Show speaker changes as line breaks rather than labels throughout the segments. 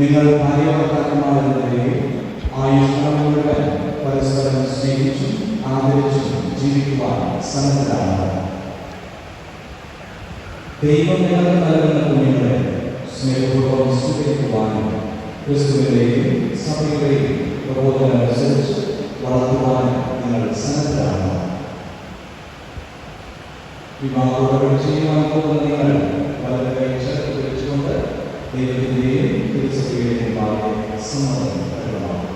നിങ്ങൾ ഭാര്യാഭർത്താക്കന്മാരെന്നവരെ ആയുഷ്കാലം മുഴുവൻ പരസ്പരം സ്നേഹിച്ചും ആദരിച്ചും ജീവിക്കുവാൻ സന്നദ്ധരാണ്. ദൈവം നിങ്ങൾക്ക് നൽകുന്ന കുഞ്ഞുങ്ങളെ സ്നേഹപൂർവം സ്വീകരിക്കുവാനും ക്രിസ്തുവിനെയും സഭയുടെയും പ്രബോധനമനുസരിച്ച് വളർത്തുവാനും നിങ്ങൾ സന്നദ്ധരാണ്. വിവാഹോടകം ചെയ്യുവാൻ പോകുന്ന നിങ്ങൾ വളരെ ചേർത്ത് വെച്ചുകൊണ്ട് ദൈവത്തിൻ്റെയും തിരുസഭയുടെയും ഭാഗം സമ്മതം പ്രകടമാക്കും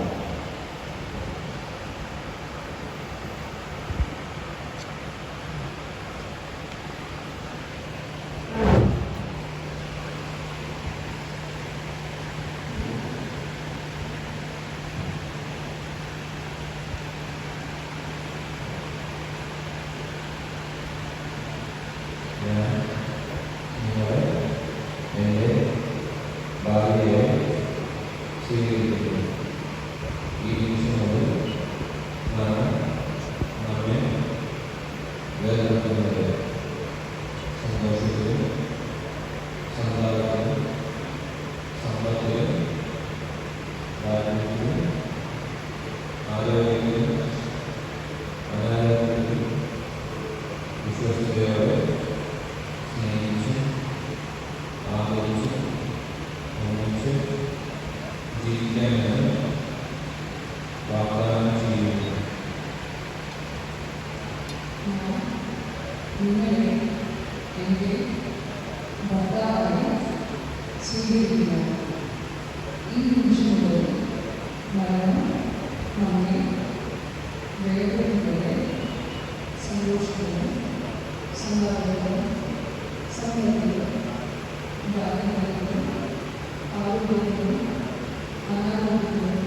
ഞാൻ സ്വീകരിക്കുന്നു ഈ
നിങ്ങളെ എന്റെ ഭർത്താവായി സ്വീകരിക്കുക ഈ നിമിഷം മുതൽ മരണം നമ്മെ വേദനകളെ സന്തോഷങ്ങളും സന്തോഷങ്ങളും സന്തോഷങ്ങളും ഭാഗ്യങ്ങളും ആരോഗ്യങ്ങളും അനാരോഗ്യങ്ങളും